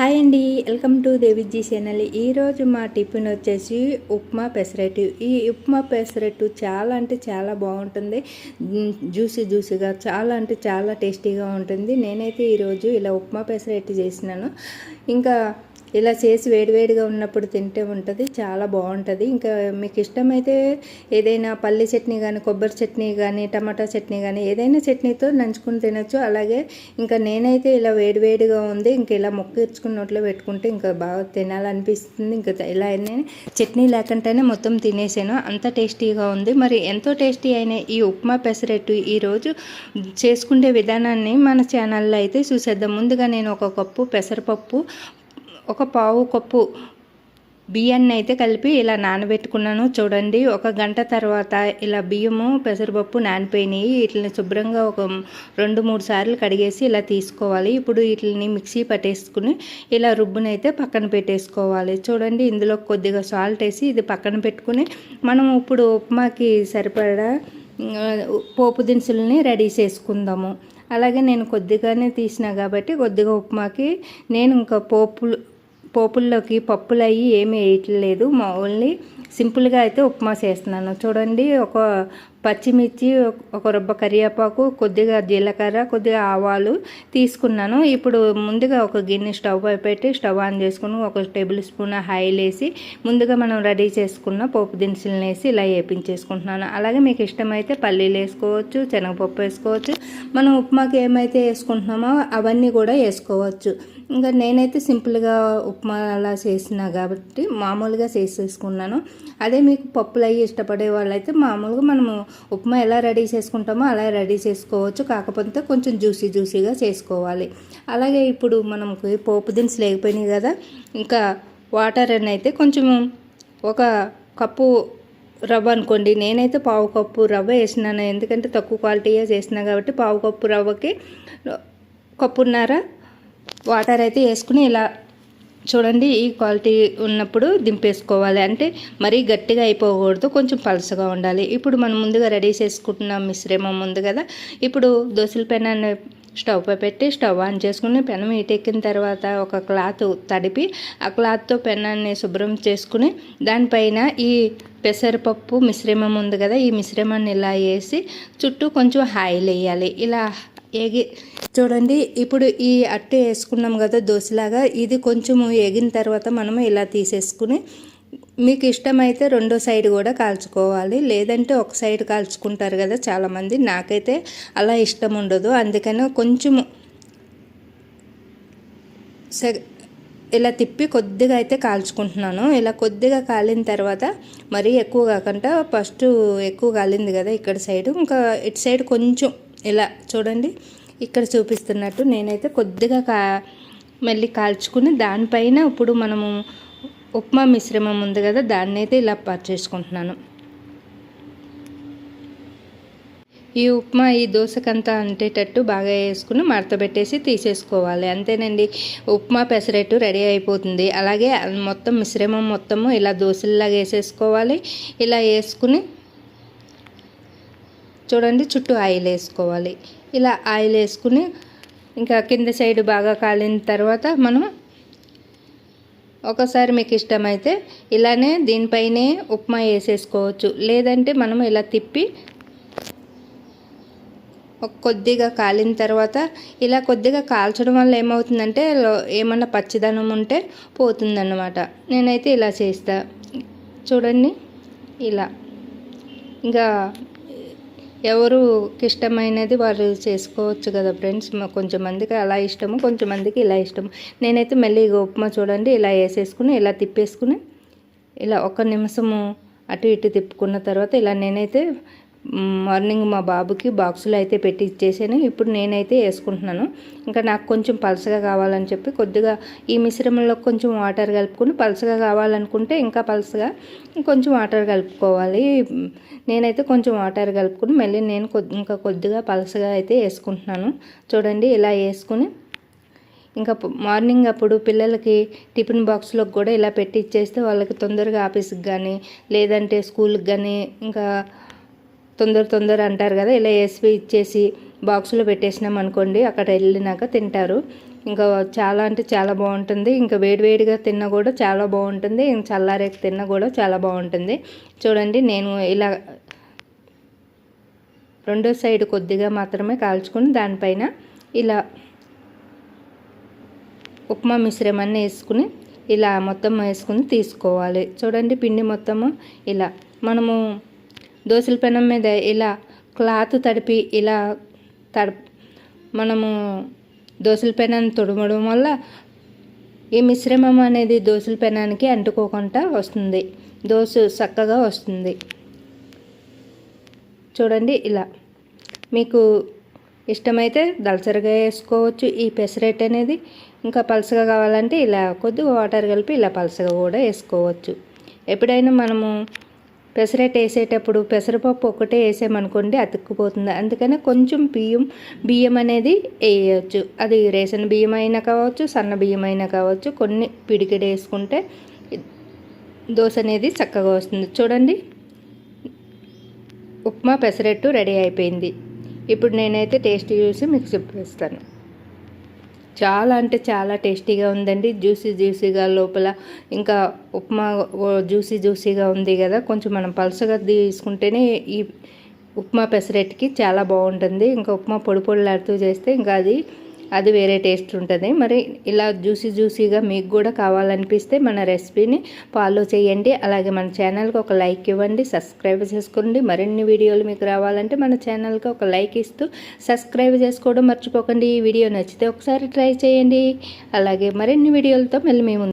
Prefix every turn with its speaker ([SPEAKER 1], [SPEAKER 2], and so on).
[SPEAKER 1] Hi అండి. Welcome to Deviji channel. ఈరోజు మా టిఫిన్ వచ్చేసి ఉప్మా పెసరట్టు. ఈ ఉప్మా పెసరట్టు చాలా అంటే చాలా బాగుంటుంది. జ్యూసీ జ్యూసీగా చాలా అంటే చాలా టేస్టీగా ఉంటుంది. నేనైతే ఈరోజు ఇలా ఉప్మా పెసరట్టు చేసినాను. ఇంకా ఇలా చేసి వేడివేడిగా ఉన్నప్పుడు తింటే ఉంటుంది చాలా బాగుంటుంది. ఇంకా మీకు ఇష్టమైతే ఏదైనా పల్లి చట్నీ కానీ కొబ్బరి చట్నీ కానీ టమాటా చట్నీ కానీ ఏదైనా చట్నీతో నంచుకుని తినొచ్చు. అలాగే ఇంకా నేనైతే ఇలా వేడివేడిగా ఉంది ఇంకా ఇలా మొక్క నోట్లో పెట్టుకుంటే ఇంకా బాగా తినాలనిపిస్తుంది. ఇంకా ఇలా నేను చట్నీ లేకుండానే మొత్తం తినేసాను. అంత టేస్టీగా ఉంది. మరి ఎంతో టేస్టీ అయిన ఈ ఉప్మా పెసరట్టు ఈరోజు చేసుకునే విధానాన్ని మన ఛానల్లో అయితే చూసేద్దాం. ముందుగా నేను ఒక కప్పు పెసరపప్పు ఒక పావు కప్పు బియ్యాన్ని అయితే కలిపి ఇలా నానబెట్టుకున్నాను. చూడండి ఒక గంట తర్వాత ఇలా బియ్యము పెసరపప్పు నానిపోయినాయి. వీటిని శుభ్రంగా ఒక రెండు మూడు సార్లు కడిగేసి ఇలా తీసుకోవాలి. ఇప్పుడు వీటిని మిక్సీ పట్టేసుకుని ఇలా రుబ్బునైతే పక్కన పెట్టేసుకోవాలి. చూడండి ఇందులో కొద్దిగా సాల్ట్ వేసి ఇది పక్కన పెట్టుకుని మనం ఇప్పుడు ఉప్మాకి సరిపడా పోపు దినుసులని రెడీ చేసుకుందాము. అలాగే నేను కొద్దిగానే తీసినా కాబట్టి కొద్దిగా ఉప్మాకి నేను ఇంకా పోపులు పోపుల్లోకి పప్పులు అవి ఏమీ వేయట్లేదు. మా ఓన్లీ సింపుల్గా అయితే ఉప్మా చేస్తున్నాను. చూడండి ఒక పచ్చిమిర్చి ఒక రొబ్బ కరివేపాకు కొద్దిగా జీలకర్ర కొద్దిగా ఆవాలు తీసుకున్నాను. ఇప్పుడు ముందుగా ఒక గిన్నె స్టవ్ పెట్టి స్టవ్ ఆన్ చేసుకుని ఒక టేబుల్ స్పూన్ ఆయిల్ వేసి ముందుగా మనం రెడీ చేసుకున్న పోపు దినుసులను వేసి ఇలా వేపించేసుకుంటున్నాను. అలాగే మీకు ఇష్టమైతే పల్లీలు వేసుకోవచ్చు శనగపప్పు వేసుకోవచ్చు. మనం ఉప్మాకి ఏమైతే వేసుకుంటున్నామో అవన్నీ కూడా వేసుకోవచ్చు. ఇంకా నేనైతే సింపుల్గా ఉప్మా అలా చేసిన కాబట్టి మామూలుగా చేసేసుకున్నాను. అదే మీకు పప్పులు అవి ఇష్టపడే వాళ్ళైతే మామూలుగా మనము ఉప్మా ఎలా రెడీ చేసుకుంటామో అలా రెడీ చేసుకోవచ్చు. కాకపోతే కొంచెం జ్యూసీ జ్యూసీగా చేసుకోవాలి. అలాగే ఇప్పుడు మనకు పోపు దినుసులు లేకపోయినాయి కదా ఇంకా వాటర్ అని అయితే కొంచెం ఒక కప్పు రవ్వ అనుకోండి. నేనైతే పావు కప్పు రవ్వ వేసినాను. ఎందుకంటే తక్కువ క్వాలిటీగా చేసినా కాబట్టి పావు కప్పు రవ్వకి కప్పున్నర వాటర్ అయితే వేసుకుని ఇలా చూడండి ఈ క్వాలిటీ ఉన్నప్పుడు దింపేసుకోవాలి. అంటే మరీ గట్టిగా అయిపోకూడదు కొంచెం పలసగా ఉండాలి. ఇప్పుడు మనం ముందుగా రెడీ చేసుకుంటున్న మిశ్రమం ఉంది కదా ఇప్పుడు దోశల పెనాన్ని స్టవ్ పై పెట్టి స్టవ్ ఆన్ చేసుకుని పెనం ఈటెక్కిన తర్వాత ఒక క్లాత్ తడిపి ఆ క్లాత్తో పెనాన్ని శుభ్రం చేసుకుని దానిపైన ఈ పెసరపప్పు మిశ్రమం ఉంది కదా ఈ మిశ్రమాన్ని ఇలా వేసి చుట్టూ కొంచెం ఆయిల్ వేయాలి. ఇలా ఎగి చూడండి ఇప్పుడు ఈ అట్టు వేసుకున్నాం కదా దోశలాగా ఇది కొంచెము ఎగిన తర్వాత మనము ఇలా తీసేసుకుని మీకు ఇష్టమైతే రెండో సైడ్ కూడా కాల్చుకోవాలి లేదంటే ఒక సైడ్ కాల్చుకుంటారు కదా చాలామంది నాకైతే అలా ఇష్టం ఉండదు అందుకని కొంచెము ఇలా తిప్పి కొద్దిగా అయితే కాల్చుకుంటున్నాను ఇలా కొద్దిగా కాలిన తర్వాత మరీ ఎక్కువ కాకుండా ఫస్ట్ ఎక్కువ కాలింది కదా ఇక్కడ సైడ్ ఇంకా ఇటు సైడ్ కొంచెం ఇలా చూడండి. ఇక్కడ చూపిస్తున్నట్టు నేనైతే కొద్దిగా కా మళ్ళీ కాల్చుకుని దానిపైన ఇప్పుడు మనము ఉప్మా మిశ్రమం ఉంది కదా దాన్ని అయితే ఇలా చేసుకుంటున్నాను. ఈ ఉప్మా ఈ దోశకంతా అంటేటట్టు బాగా వేసుకుని మడతబెట్టేసి తీసేసుకోవాలి. అంతేనండి ఉప్మా పెసరట్టు రెడీ అయిపోతుంది. అలాగే మొత్తం మిశ్రమం మొత్తము ఇలా దోశల్లాగా వేసేసుకోవాలి. ఇలా వేసుకుని చూడండి చుట్టూ ఆయిల్ వేసుకోవాలి. ఇలా ఆయిల్ వేసుకుని ఇంకా కింద సైడ్ బాగా కాలిన తర్వాత మనం ఒకసారి మీకు ఇష్టమైతే ఇలానే దీనిపైనే ఉప్మా వేసేసుకోవచ్చు. లేదంటే మనం ఇలా తిప్పి కొద్దిగా కాలిన తర్వాత ఇలా కొద్దిగా కాల్చడం వల్ల ఏమవుతుందంటే ఏమన్నా పచ్చిదనం ఉంటే పోతుందన్నమాట. నేనైతే ఇలా చేస్తా. చూడండి ఇలా. ఇంకా ఎవరు ఇష్టమైనది వారు చేసుకోవచ్చు కదా ఫ్రెండ్స్. మా కొంచెం మందికి అలా ఇష్టము కొంచెం మందికి ఇలా ఇష్టము. నేనైతే మళ్ళీ ఉప్మా చూడండి ఇలా వేసేసుకుని ఇలా తిప్పేసుకుని ఇలా ఒక నిమిషము అటు ఇటు తిప్పుకున్న తర్వాత ఇలా నేనైతే మార్నింగ్ మా బాబుకి బాక్సులు అయితే పెట్టి ఇచ్చేసాను. ఇప్పుడు నేనైతే వేసుకుంటున్నాను. ఇంకా నాకు కొంచెం పలసగా కావాలని చెప్పి కొద్దిగా ఈ మిశ్రమంలో కొంచెం వాటర్ కలుపుకొని పలసగా కావాలనుకుంటే ఇంకా పలసగా కొంచెం వాటర్ కలుపుకోవాలి. నేనైతే కొంచెం వాటర్ కలుపుకుని మళ్ళీ నేను కొద్ది ఇంకా కొద్దిగా పలసగా అయితే వేసుకుంటున్నాను. చూడండి ఇలా వేసుకుని ఇంకా మార్నింగ్ అప్పుడు పిల్లలకి టిఫిన్ బాక్స్లోకి కూడా ఇలా పెట్టి ఇచ్చేస్తే వాళ్ళకి తొందరగా ఆఫీస్కి కానీ లేదంటే స్కూల్కి కానీ ఇంకా తొందర తొందర అంటారు కదా ఇలా వేసి ఇచ్చేసి బాక్సులో పెట్టేసినాం అనుకోండి అక్కడ వెళ్ళినాక తింటారు. ఇంకా చాలా అంటే చాలా బాగుంటుంది. ఇంకా వేడివేడిగా తిన్నా కూడా చాలా బాగుంటుంది. ఇంకా చల్లారేకి తిన్నా కూడా చాలా బాగుంటుంది. చూడండి నేను ఇలా రెండో సైడ్ కొద్దిగా మాత్రమే కాల్చుకొని దానిపైన ఇలా ఉప్మా మిశ్రమాన్ని వేసుకుని ఇలా మొత్తం వేసుకుని తీసుకోవాలి. చూడండి పిండి మొత్తము ఇలా మనము దోశల పెనం మీద ఇలా క్లాత్ తడిపి ఇలా తడ మనము దోశల పెనాన్ని తుడమడం వల్ల ఈ మిశ్రమం అనేది దోశల పెనానికి అంటుకోకుండా వస్తుంది. దోశ చక్కగా వస్తుంది. చూడండి ఇలా. మీకు ఇష్టమైతే దళసరిగా వేసుకోవచ్చు. ఈ పెసరెట్ అనేది ఇంకా పలసగా కావాలంటే ఇలా కొద్దిగా వాటర్ కలిపి ఇలా పలసగా కూడా వేసుకోవచ్చు. ఎప్పుడైనా మనము పెసరెట్ వేసేటప్పుడు పెసరపప్పు ఒకటే వేసామనుకోండి అతుక్కుపోతుంది. అందుకని కొంచెం బియ్యం బియ్యం అనేది వేయచ్చు. అది రేషన్ బియ్యం అయినా కావచ్చు సన్న బియ్యం అయినా కావచ్చు కొన్ని పిడికిడి వేసుకుంటే దోశ అనేది చక్కగా వస్తుంది. చూడండి. ఉప్మా పెసరెట్టు రెడీ అయిపోయింది. ఇప్పుడు నేనైతే టేస్ట్ చూసి మీకు చెప్పేస్తాను. చాలా అంటే చాలా టేస్టీగా ఉందండి. జ్యూసీ జ్యూసీగా లోపల ఇంకా ఉప్మా జ్యూసీ జ్యూసీగా ఉంది కదా. కొంచెం మనం పలుసగా తీసుకుంటేనే ఈ ఉప్మా పెసరెట్కి చాలా బాగుంటుంది. ఇంకా ఉప్మా పొడి పొడిలాడుతూ చేస్తే ఇంకా అది అది వేరే టేస్ట్ ఉంటుంది. మరి ఇలా జ్యూసీ జ్యూసీగా మీకు కూడా కావాలనిపిస్తే మన రెసిపీని ఫాలో చేయండి. అలాగే మన ఛానల్కి ఒక లైక్ ఇవ్వండి. సబ్స్క్రైబ్ చేసుకోండి. మరిన్ని వీడియోలు మీకు రావాలంటే మన ఛానల్కి ఒక లైక్ ఇస్తూ సబ్స్క్రైబ్ చేసుకోవడం మర్చిపోకండి. ఈ వీడియో నచ్చితే ఒకసారి ట్రై చేయండి. అలాగే మరిన్ని వీడియోలతో మళ్ళీ మేము